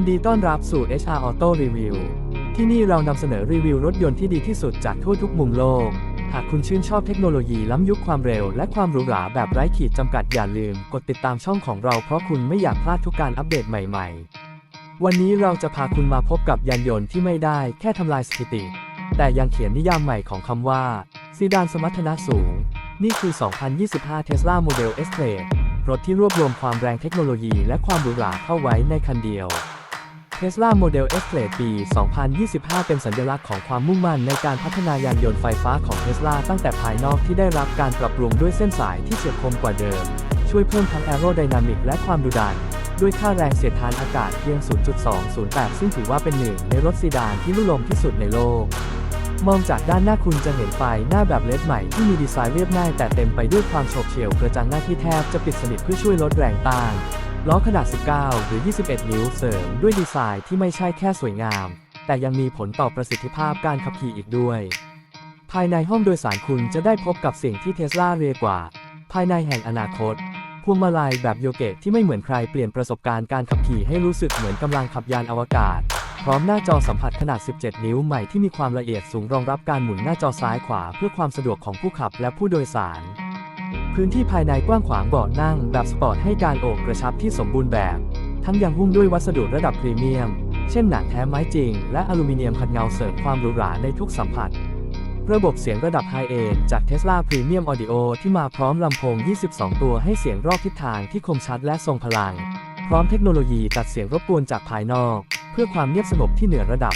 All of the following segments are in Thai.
นดีต้อนรับสู่ HR Auto Review ที่นี่เรานำเสนอรีวิวรถยนต์ที่ดีที่สุดจากทั่วทุกมุมโลก หากคุณชื่นชอบเทคโนโลยีล้ำยุคความเร็วและความหรูหราแบบไร้ขีดจำกัดอย่าลืม กดติดตามช่องของเราเพราะคุณไม่อยากพลาดทุกการอัปเดตใหม่ ๆ วันนี้เราจะพาคุณมาพบกับยานยนต์ที่ไม่ได้แค่ทำลายสถิติ แต่ยังเขียนนิยามใหม่ของคำว่าซีดานสมรรถนะสูง นี่คือ 2025 Tesla Model S Plaid รถที่รวบรวมความแรงเทคโนโลยีและความหรูหราเข้าไว้ในคันเดียว Tesla Model S Plaid ปี 2025 เป็นสัญลักษณ์ของความมุ่งมั่นในการพัฒนายานยนต์ไฟฟ้าของ Tesla ตั้งแต่ภายนอกที่ได้รับการปรับปรุงด้วยเส้นสายที่เฉียบคมกว่าเดิม ช่วยเพิ่มทั้งแอโรไดนามิกและความดุดัน ด้วยค่าแรงเสียดทานอากาศเพียง 0.208 ซึ่งถือว่าเป็นหนึ่งในรถซีดานที่รุ่ลมที่สุดในโลก มองจากด้านหน้าคุณจะเห็นไฟหน้าแบบเลดใหม่ที่มีดีไซน์เรียบง่ายแต่เต็มไปด้วยความโฉบเฉี่ยวกระจังหน้าที่แทบจะปิดสนิทเพื่อช่วยลดแรงต้าน ล้อขนาด 19 หรือ 21 นิ้วเสริมด้วยดีไซน์ที่ไม่ใช่แค่สวยงาม แต่ยังมีผลต่อประสิทธิภาพการขับขี่อีกด้วย ภายในห้องโดยสารคุณจะได้พบกับสิ่งที่เทสลาเรียกว่า ภายในแห่งอนาคต พวงมาลัยแบบโยเกะที่ไม่เหมือนใครเปลี่ยนประสบการณ์การขับขี่ให้รู้สึกเหมือนกำลังขับยานอวกาศ พร้อมหน้าจอสัมผัสขนาด 17 นิ้วใหม่ที่มีความละเอียดสูงรองรับการหมุนหน้าจอซ้ายขวาเพื่อความสะดวกของผู้ขับและผู้โดยสาร พื้นที่ภายในกว้างขวางเบาะนั่งแบบสปอร์ตให้การโอบกระชับที่สมบูรณ์แบบ ทั้งยังหุ้มด้วยวัสดุระดับพรีเมียม เช่นหนังแท้ไม้จริง และอลูมิเนียมขัดเงาเสริมความหรูหราในทุกสัมผัส ระบบเสียงระดับไฮเอนจาก Tesla Premium Audio ที่มาพร้อมลำโพง 22 ตัวให้เสียงรอบทิศทางที่คมชัดและทรงพลัง พร้อมเทคโนโลยีตัดเสียงรบกวนจากภายนอก เพื่อความเงียบสงบที่เหนือระดับ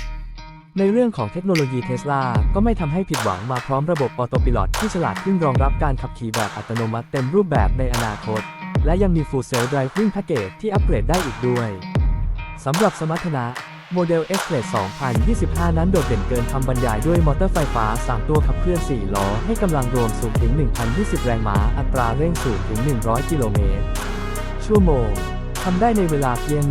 ในเรื่องของเทคโนโลยีเทสลาก็ไม่ทำให้ผิดหวังมาพร้อมระบบออโตปิลอตที่ฉลาดขึ้นรองรับการขับขี่แบบอัตโนมัติเต็มรูปแบบในอนาคต และยังมี Full Self Driving Package ที่อัปเกรดได้อีกด้วยสำหรับสมรรถนะโมเดล S Plaid 2025 นั้นโดดเด่นเกินคำบรรยายด้วยมอเตอร์ไฟฟ้า 3 ตัวขับเคลื่อน 4 ล้อ ให้กำลังรวมสูงถึง 1,020 แรงม้า อัตราเร่งสูงถึง 100 กิโลเมตร ชั่วโมง ทำได้ในเวลาเพียง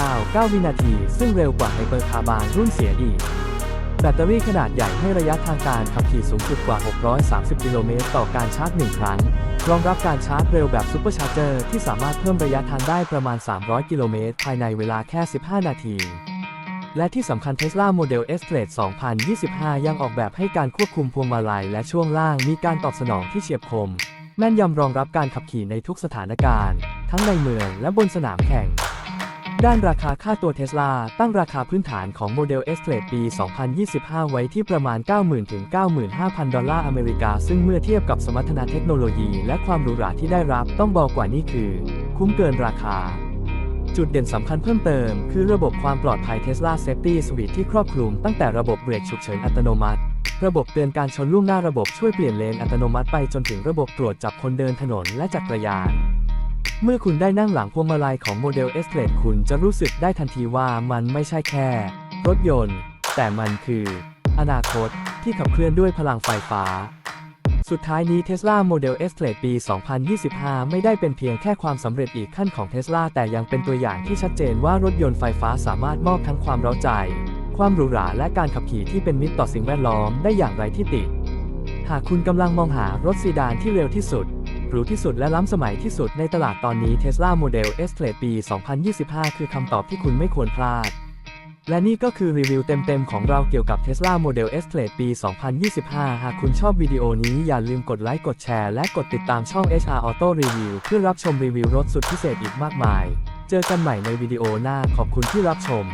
1.99 วินาที ซึ่งเร็วกว่าไฮเปอร์คาร์บานรุ่นเสียอีก แบตเตอรี่ขนาดใหญ่ให้ระยะทางการขับขี่สูงสุดกว่า 630 กิโลเมตรต่อการชาร์จ 1 ครั้ง รองรับการชาร์จเร็วแบบซูเปอร์ชาร์เจอร์ที่สามารถเพิ่มระยะทางได้ประมาณ 300 กิโลเมตรภายในเวลาแค่ 15 นาที และที่สำคัญ Tesla Model S Plaid 2025 ยังออกแบบให้การควบคุมพวงมาลัยและช่วงล่างมีการตอบสนองที่เฉียบคม แม่นยำรองรับการขับขี่ในทุกสถานการณ์ ทั้งในเมืองและบนสนามแข่ง ด้านราคาค่าตัว Tesla ตั้งราคาพื้นฐานของโมเดล S Plaid ปี 2025 ไว้ที่ประมาณ 90,000 ถึง 95,000 ดอลลาร์อเมริกา ซึ่งเมื่อเทียบกับสมรรถนะเทคโนโลยีและความหรูหราที่ได้รับต้องบอกกว่านี่คือ คุ้มเกินราคา จุดเด่นสำคัญเพิ่มเติม คือระบบความปลอดภัย Tesla Safety Suite ที่ครอบคลุมตั้งแต่ระบบเบรกฉุกเฉินอัตโนมัติระบบเตือนการชนล่วงหน้าระบบช่วยเปลี่ยนเลนอัตโนมัติไปจนถึงระบบตรวจจับคนเดินถนนและจักรยาน เมื่อคุณได้นั่งหลังพวงมาลัยของโมเดล S Plaid คุณจะรู้สึกได้ทันทีว่ามันไม่ใช่แค่ รถยนต์ แต่มันคือ อนาคตที่ขับเคลื่อนด้วยพลังไฟฟ้า สุดท้ายนี้ Tesla Model S Plaid ปี 2025 ไม่ได้เป็นเพียงแค่ความสำเร็จอีกขั้นของ Tesla แต่ยังเป็นตัวอย่างที่ชัดเจนว่ารถยนต์ไฟฟ้าสามารถมอบทั้งความเร้าใจ ความหรูหราและการขับขี่ที่เป็นมิตรต่อสิ่งแวดล้อมได้อย่างไรที่ติ หากคุณกำลังมองหารถซีดานที่เร็วที่สุด หรูที่สุดและล้ำสมัยที่สุดในตลาดตอนนี้ Tesla Model S Plaid ปี 2025 คือคำตอบที่คุณไม่ควรพลาด และนี่ก็คือรีวิวเต็มๆ ของเราเกี่ยวกับ Tesla Model S Plaid ปี 2025 หากคุณชอบวิดีโอนี้อย่าลืมกดไลค์กดแชร์และกดติดตามช่อง HR Auto Review เพื่อรับชมรีวิวรถสุดพิเศษอีกมากมาย เจอกันใหม่ในวิดีโอหน้าขอบคุณที่รับชม